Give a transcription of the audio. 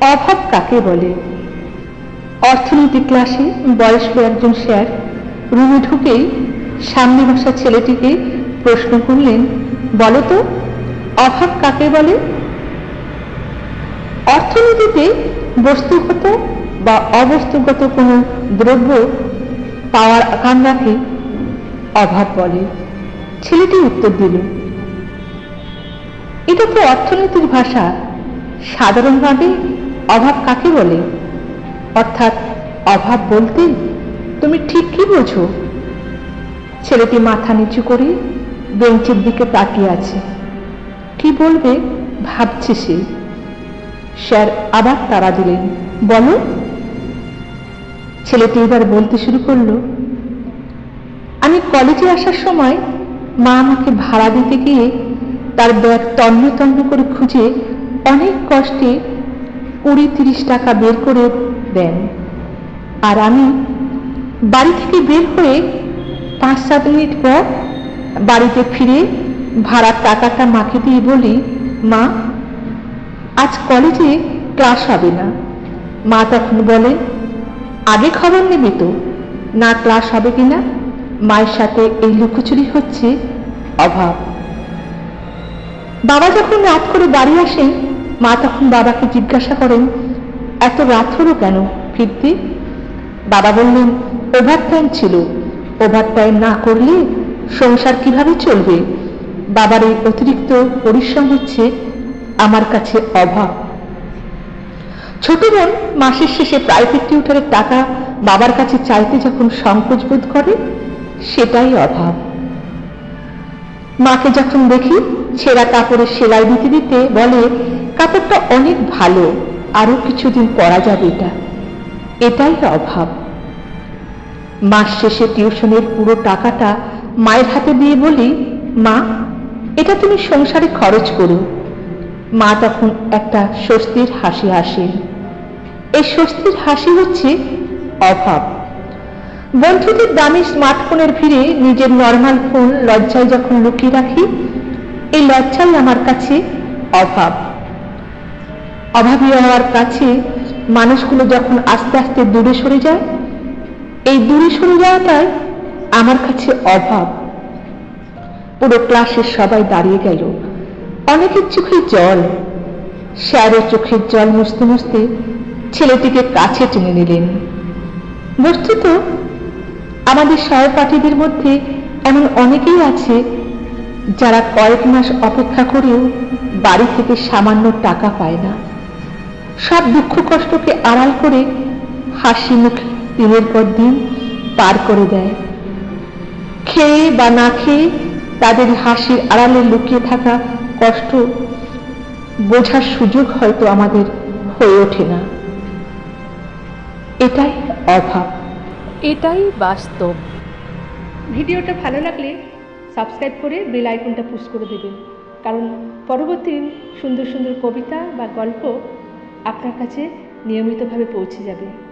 অভাব কাকে বলে? অর্থনীতি ক্লাসে বয়স্ক একজন স্যার রুমে ঢুকেই সামনে বসা ছেলেটিকে প্রশ্ন করলেন, বলো তো, অভাব কাকে বলে? অর্থনীতিতে বস্তুগত বা অবস্তুগত কোনো দ্রব্য পাওয়ার আকাঙ্ক্ষাকে অভাব বলে। ছেলেটি উত্তর দিল, এটা তো অর্থনীতির ভাষা। সাধারণভাবে অভাব কাকে বলে? অর্থাৎ অভাব বলতে তুমি ঠিক কি বোঝো? ছেলেটি মাথা নিচু করে বেঞ্চের দিকে তাকিয়ে আছে। কি বলবে ভাবছে সে। স্যার আবার তারা দিলেন। বলো। ছেলেটি এবার বলতে শুরু করল, আমি কলেজে আসার সময় মা আমাকে ভাড়া দিতে গিয়ে তার ব্যাগ তন্ন তন্ন করে খুঁজে অনেক কষ্টে কুড়ি তিরিশ টাকা বের করে দেন। আর আমি বাড়ি থেকে বের হয়ে পাঁচ সাত মিনিট পর বাড়িতে ফিরে ভাড়ার টাকাটা মাকে দিয়ে বলি, মা, আজ কলেজে ক্লাস হবে না। মা তখন বলেন আগে খবর নেবে তো, না ক্লাস হবে কিনা? মায়ের সাথে এই লুকোচুরি হচ্ছে অভাব। বাবা যখন রাত করে বাড়ি আসেন মা তখন বাবাকে জিজ্ঞাসা করেন, এত রাত হলো কেন ফিরতে? বাবা বললেন ওভার টাইম ছিল। ওভার টাইম না করলে সংসার কীভাবে চলবে? বাবার এই অতিরিক্ত পরিশ্রম হচ্ছে আমার কাছে অভাব। ছোট বোন মাসের শেষে প্রাইভেট টিউটারের টাকা বাবার কাছে চাইতে যখন সংকোচ বোধ করে, সেটাই অভাব। মাকে যখন দেখি ছেঁড়া কাপড়ের সেলাই দিতে দিতে বলে, কাপড়টা অনেক ভালো, আরও কিছুদিন পরা যাবে এটা। এটাই অভাব। মাস শেষে টিউশনের পুরো টাকাটা মায়ের হাতে দিয়ে বলি, মা, এটা তুমি সংসারে খরচ করো। মা তখন একটা স্বস্তির হাসি হাসে। এই স্বস্তির হাসি হচ্ছে অভাব। বন্ধুদের দামি স্মার্টফোনের ভিড়ে নিজের নর্মাল ফোন লজ্জায় যখন লুকিয়ে রাখি এই লজ্জাই আমার কাছে অভাব। অভাবী হওয়ার কাছে মানুষগুলো যখন আস্তে আস্তে দূরে সরে যায়, এই দূরে সরে যাওয়াটাই আমার কাছে অভাব। পুরো ক্লাসের সবাই দাঁড়িয়ে গেল। অনেকের চোখে জল স্যারও চোখের জল মুছতে মুছতে ছেলেটিকে কাছে টেনে নিলেন। বস্তুত আমাদের সহপাঠীদের মধ্যে এমন অনেকেই আছে যারা কয়েক মাস অপেক্ষা করেও বাড়ি থেকে সামান্য টাকা পায় না। সব দুঃখ কষ্টকে আড়াল করে হাসি মুখে দিনের পর দিন পার করে দেয়। খেয়ে বা না খেয়ে তাদের হাসির আড়ালে লুকিয়ে থাকা কষ্ট বোঝার সুযোগ হয়তো আমাদের হয়ে ওঠে না। এটাই অভাব। এটাই বাস্তব। ভিডিওটা ভালো লাগলে সাবস্ক্রাইব করে বেল আইকনটা পুশ করে দেবেন। কারণ পরবর্তী সুন্দর সুন্দর কবিতা বা গল্প আপনার কাছে নিয়মিতভাবে পৌঁছে যাবে।